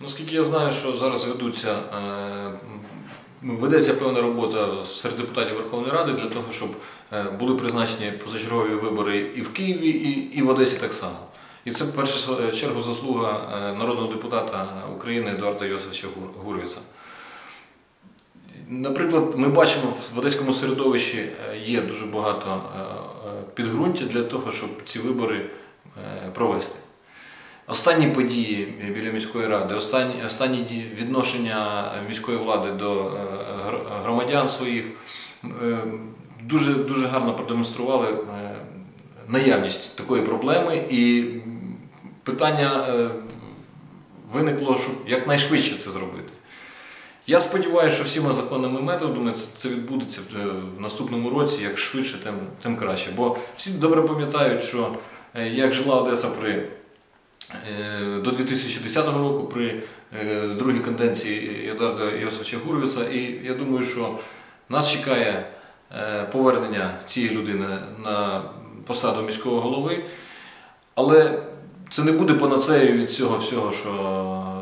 Наскільки я знаю, що зараз ведуться, е, ну, ведеться певна робота серед депутатів Верховної Ради для того, щоб е, були призначені позачергові вибори і в Києві, і, в Одесі так само. І це в першу чергу заслуга е, народного депутата України Едуарда Йосифовича Гур- Гурвіца. Наприклад, ми бачимо в одеському середовищі е, є дуже багато е, е, підґрунтя для того, щоб ці вибори е, провести. Останні події біля міської ради, останні, останні відношення міської влади до е, громадян своїх е, дуже, дуже гарно продемонстрували е, наявність такої проблеми і питання виникло, щоб якнайшвидше це зробити. Я сподіваюся, що всіма законними методами це, відбудеться в, наступному році, як швидше, тим, тим краще. Бо всі добре пам'ятають, що як жила Одеса при до 2010 року при е, другій каденції Едуарда Йосифовича Гурвіца. І я думаю, що нас чекає е, повернення цієї людини на посаду міського голови, але це не буде панацеєю від цього всього, що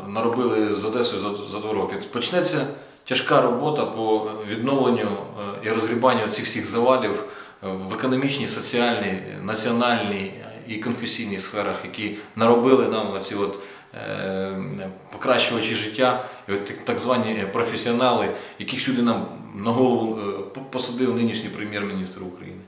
наробили з Одесою за, два роки. Почнеться тяжка робота по відновленню е, і розгрібанню цих всіх завалів в економічній, соціальній, національній і конфесійних сферах, які наробили нам оці от, е, покращувачі життя, і от так- звані професіонали, яких сюди нам на голову е, посадив нинішній прем'єр-міністр України.